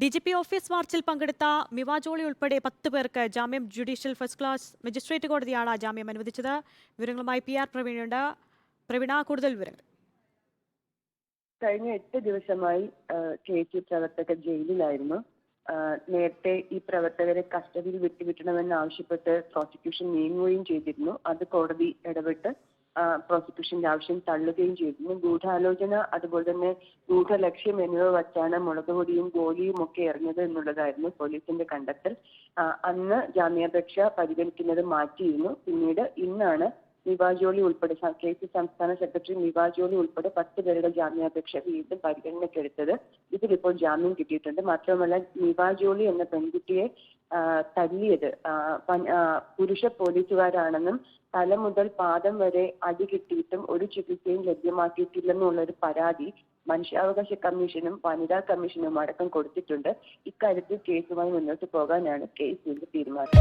D G P office മാർച്ചിൽ പങ്കെടുത്ത മിവാജോളി ഉൾപ്പെടെ പത്ത് പേർക്ക് ജാമ്യം ജുഡീഷ്യൽ ഫസ്റ്റ് ക്ലാസ് മജിസ്ട്രേറ്റ് കോടതിയാണ് ജാമ്യം അനുവദിച്ചത്. വിവരങ്ങളുമായി പി ആർ പ്രവീണുണ്ട്. പ്രവീണ കൂടുതൽ വിവരങ്ങൾ. കഴിഞ്ഞ എട്ട് ദിവസമായി കെ സി പ്രവർത്തകർ ജയിലിലായിരുന്നു. നേരത്തെ ഈ പ്രവർത്തകരെ കസ്റ്റഡിയിൽ വിട്ടുകിട്ടണമെന്ന് ആവശ്യപ്പെട്ട് പ്രോസിക്യൂഷൻ നീങ്ങുകയും ചെയ്തിരുന്നു. അത് കോടതി ഇടപെട്ട് പ്രോസിക്യൂഷന്റെ ആവശ്യം തള്ളുകയും ചെയ്തിരുന്നു ഗൂഢാലോചന അതുപോലെ തന്നെ ഗൂഢലക്ഷ്യം എന്നിവ വച്ചാണ് മുളക് പൊടിയും ഗോലിയും ഒക്കെ എറിഞ്ഞത് എന്നുള്ളതായിരുന്നു പോലീസിന്റെ കണ്ടെത്തൽ. അന്ന് ജാമ്യാപേക്ഷ പരിഗണിക്കുന്നത് മാറ്റിയിരുന്നു. പിന്നീട് ഇന്നാണ് നിവാജോളി ഉൾപ്പെടെ കെ സി സംസ്ഥാന സെക്രട്ടറി നിവാജോളി ഉൾപ്പെടെ പത്ത് പേരുടെ ജാമ്യാപേക്ഷ വീണ്ടും പരിഗണനയ്ക്കെടുത്തത്. ഇതിലിപ്പോൾ ജാമ്യം കിട്ടിയിട്ടുണ്ട്. മാത്രമല്ല നിവാജോളി എന്ന പെൺകുട്ടിയെ തല്ലിയത്. പുരുഷ പോലീസുകാരാണെന്നും തല മുതൽ പാദം വരെ അടി കിട്ടിയിട്ടും ഒരു ചികിത്സയും ലഭ്യമാക്കിയിട്ടില്ലെന്നുള്ള ഒരു പരാതി മനുഷ്യാവകാശ കമ്മീഷനും വനിതാ കമ്മീഷനും അടക്കം കൊടുത്തിട്ടുണ്ട്. ഇക്കാര്യത്തിൽ കേസുമായി മുന്നോട്ട് പോകാനാണ് കേസിന്റെ തീരുമാനം